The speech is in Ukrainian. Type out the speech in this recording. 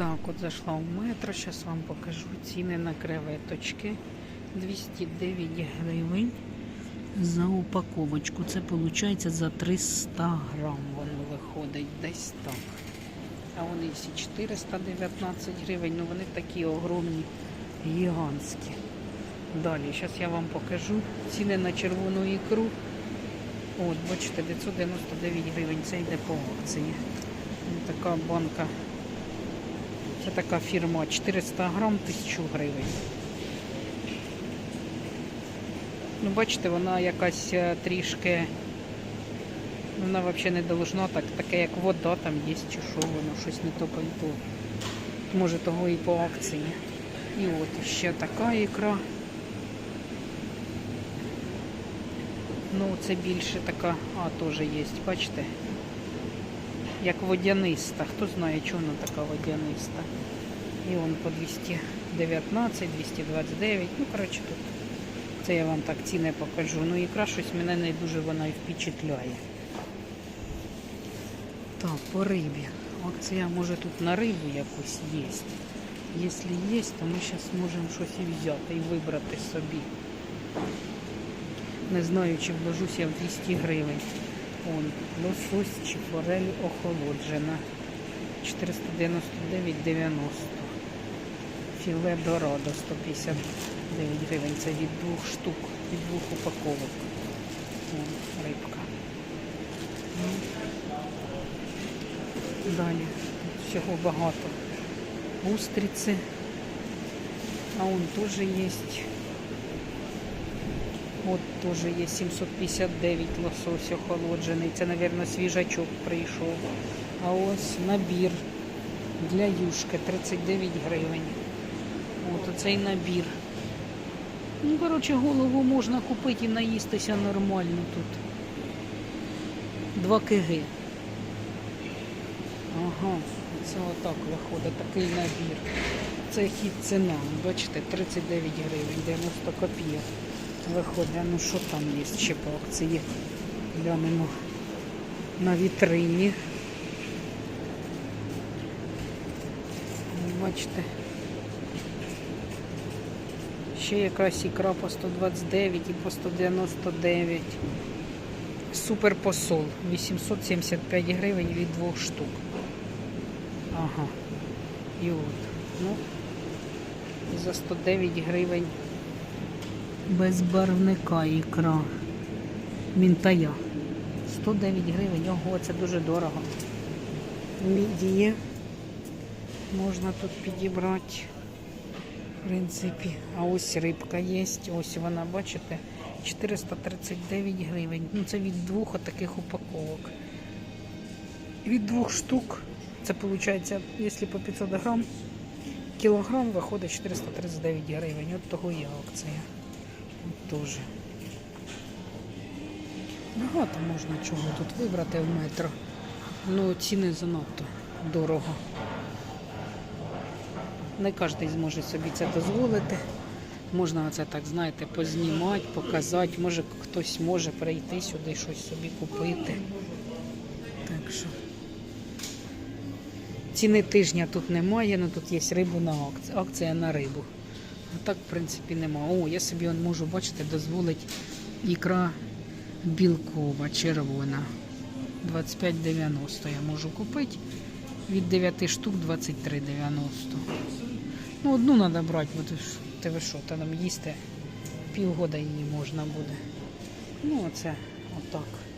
Так, от зайшла в метро, зараз вам покажу ціни на креветочки. 209 гривень за упаковочку. Це виходить за 300 грам воно виходить десь так. А вони всі 419 гривень, ну вони такі огромні, гігантські. Далі, зараз я вам покажу ціни на червону ікру. От, бачите, 999 гривень, це йде по акції. Така банка. Це така фірма 400 грам 1000 гривень. Ну, бачите, вона якась е, трішки. Вона взагалі не должна так, таке як вода там є, чи що воно, щось не то пальто. Може того і по акції. І от ще така ікра. Ну, це більше така, а теж є, бачите? Як водяниста. Хто знає, чому вона така водяниста. І он по 219, 229. Ну, коротше, тут це я вам так ціни покажу. Ну, ікра щось мене не дуже вона і впечатляє. Так, по рибі. Акція може тут на рибу якусь є. Якщо є, то ми зараз можемо щось і взяти і вибрати собі. Не знаю, чи вложусь я в 200 гривень. Он, лосось чи форель охолоджена. 499,90. Філе дорадо 159 гривень. Це від двох штук, від двох упаковок. Вон, рибка. Далі. Всього багато. Устриці. А он теж є. От теж є 759 лосось охолоджений. Це, мабуть, свіжачок прийшов. А ось набір для юшки 39 гривень. От оцей набір. Ну, коротше, голову можна купити і наїстися нормально тут. 2 кг. Ага, це отак виходить, такий набір. Це хід ціна. Бачите, 39 гривень, 90 копійок. Виходить, ну що там є ще по акції? Глянемо на вітрині. Бачите. Ще якась ікра по 129 і по 199. Супер посол. 875 гривень від двох штук. Ага. І от. Ну, за 109 гривень без барвника ікра. Мінтая. 109 гривень. Ого, це дуже дорого. Мідії можна тут підібрати. В принципі, а ось рибка є. Ось вона, бачите, 439 гривень. Ну, це від двох таких упаковок. Від двох штук. Це виходить, якщо по 500 грам, кілограм виходить 439 гривень. От того є акція. Теж. Багато можна чого тут вибрати в метро. Ну, ціни занадто дорого. Не кожен зможе собі це дозволити. Можна оце так, знаєте, познімати, показати. Може хтось може прийти сюди, щось собі купити. Так що ціни тижня тут немає, але тут є рибу на акцію. Акція на рибу. А так, в принципі, нема. О, я собі он можу, бачите, дозволити ікра білкова, червона. 25,90 я можу купити. Від 9 штук 23,90. Ну, одну треба брати, бо ти ти ви що, та там їсти півгода її можна буде. Ну, оце отак.